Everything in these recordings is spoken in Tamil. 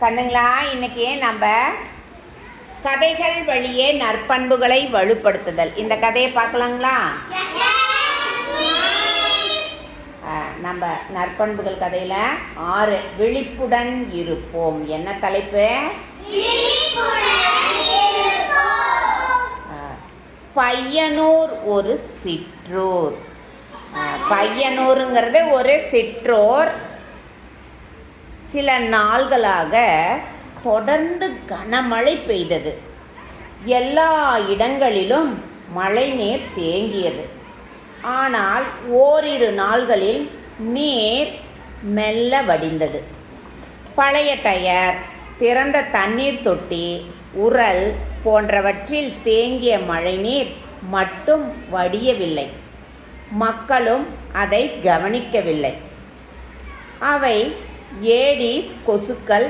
கண்ணுங்களா இன்னைக்கு நம்ம கதைகள் வழியே நற்பண்புகளை வலுப்படுத்துதல். இந்த கதையை பார்க்கலாங்களா? நம்ம நற்பண்புகள் கதையில் ஆறு விழிப்புடன் இருப்போம். என்ன தலைப்பு? பையனூர் ஒரு சிற்றூர். பையனூருங்கிறது ஒரு சிற்றூர். சில நாள்களாக தொடர்ந்து கனமழை பெய்தது. எல்லா இடங்களிலும் மழைநீர் தேங்கியது. ஆனால் ஓரிரு நாள்களில் நீர் மெல்ல வடிந்தது. பழைய டயர் திறந்த தண்ணீர் தொட்டி உரல் போன்றவற்றில் தேங்கிய மழைநீர் மட்டும் வடியவில்லை. மக்களும் அதை கவனிக்கவில்லை. அவை ஏடிஸ் கொசுக்கள்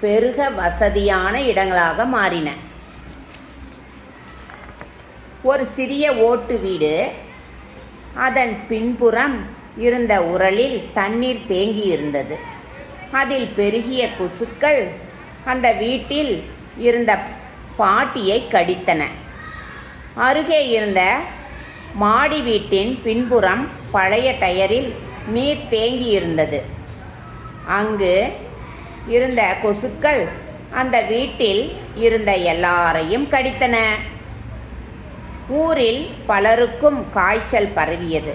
பெருக வசதியான இடங்களாக மாறின. ஒரு சிறிய ஓட்டு வீடு அதன் பின்புறம் இருந்த உரலில் தண்ணீர் தேங்கி இருந்தது அதில் பெருகிய கொசுக்கள் அந்த வீட்டில் இருந்த பாட்டியை கடித்தன. அருகே இருந்த மாடி வீட்டின் பின்புறம் பழைய டயரில் நீர் தேங்கி இருந்தது அங்கு இருந்த கொசுக்கள் அந்த வீட்டில் இருந்த எல்லாரையும் கடித்தன. ஊரில் பலருக்கும் காய்ச்சல் பரவியது.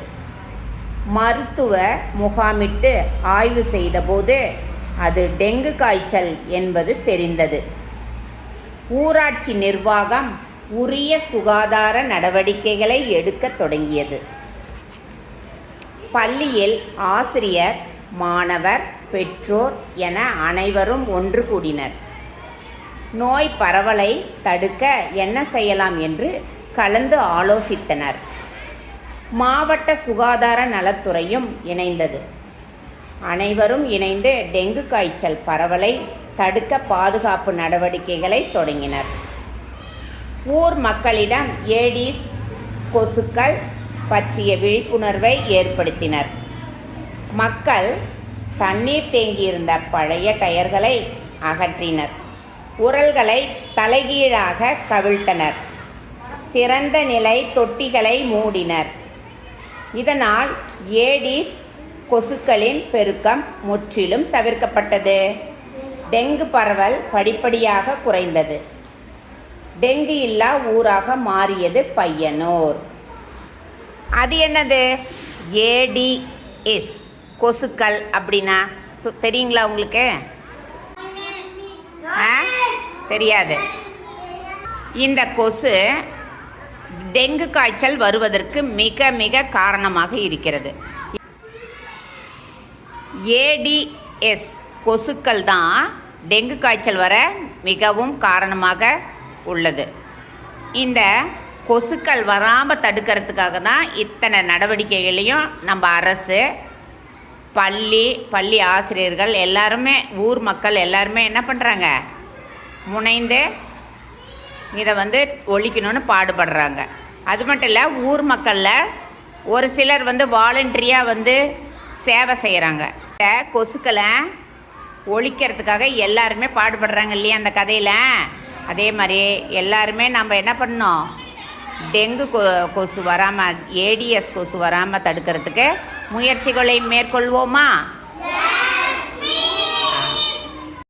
மருத்துவ முகாமிட்டு ஆய்வு செய்தபோது அது டெங்கு காய்ச்சல் என்பது தெரிந்தது. ஊராட்சி நிர்வாகம் உரிய சுகாதார நடவடிக்கைகளை எடுக்கத் தொடங்கியது. பள்ளியில் ஆசிரியர் மாணவர் பெற்றோர் என அனைவரும் ஒன்று கூடினர். நோய் பரவலை தடுக்க என்ன செய்யலாம் என்று கலந்து ஆலோசித்தனர். மாவட்ட சுகாதார நலத்துறையும் இணைந்தது. அனைவரும் இணைந்து டெங்கு காய்ச்சல் பரவலை தடுக்க பாதுகாப்பு நடவடிக்கைகளை தொடங்கினர். ஊர் மக்களிடம் ஏடிஸ் கொசுக்கள் பற்றிய விழிப்புணர்வை ஏற்படுத்தினர். மக்கள் தண்ணீர் தேங்கியிருந்த பழைய டயர்களை அகற்றினர். உரல்களை தலைகீழாக கவிழ்த்தனர். திறந்த நிலை தொட்டிகளை மூடினர். இதனால் ஏடிஸ் கொசுக்களின் பெருக்கம் முற்றிலும் தவிர்க்கப்பட்டது. டெங்கு பரவல் படிப்படியாக குறைந்தது. டெங்கு இல்லா ஊராக மாறியது பையனூர். அது என்னது? ஏடிஎஸ் கொசுக்கள் அப்படின்னா சு- தெரியுங்களா உங்களுக்கு? ஆ? தெரியாது. இந்த கொசு டெங்கு காய்ச்சல் வருவதற்கு மிக மிக காரணமாக இருக்கிறது. ஏடிஎஸ் கொசுக்கள் தான் டெங்கு காய்ச்சல் வர மிகவும் காரணமாக உள்ளது. இந்த கொசுக்கள் வராமல் தடுக்கிறதுக்காக தான் இத்தனை நடவடிக்கைகளையும் நம்ம அரசு பள்ளி பள்ளி ஆசிரியர்கள் எல்லாருமே ஊர் மக்கள் எல்லாருமே என்ன பண்ணுறாங்க முனைந்து இதை வந்து ஒழிக்கணும்னு பாடுபடுறாங்க. அது மட்டும் இல்லை ஊர் மக்களில் ஒரு சிலர் வந்து வாலண்டரியாக வந்து சேவை செய்கிறாங்க கொசுக்களை ஒழிக்கிறதுக்காக எல்லாருமே பாடுபடுறாங்க இல்லையா அந்த கதையில்? அதே மாதிரி எல்லாருமே நம்ம என்ன பண்ணோம் டெங்கு கொ கொசு வராமல் ஏடிஎஸ் கொசு வராமல் தடுக்கிறதுக்கு முயற்சிகளை மேற்கொள்வோமா?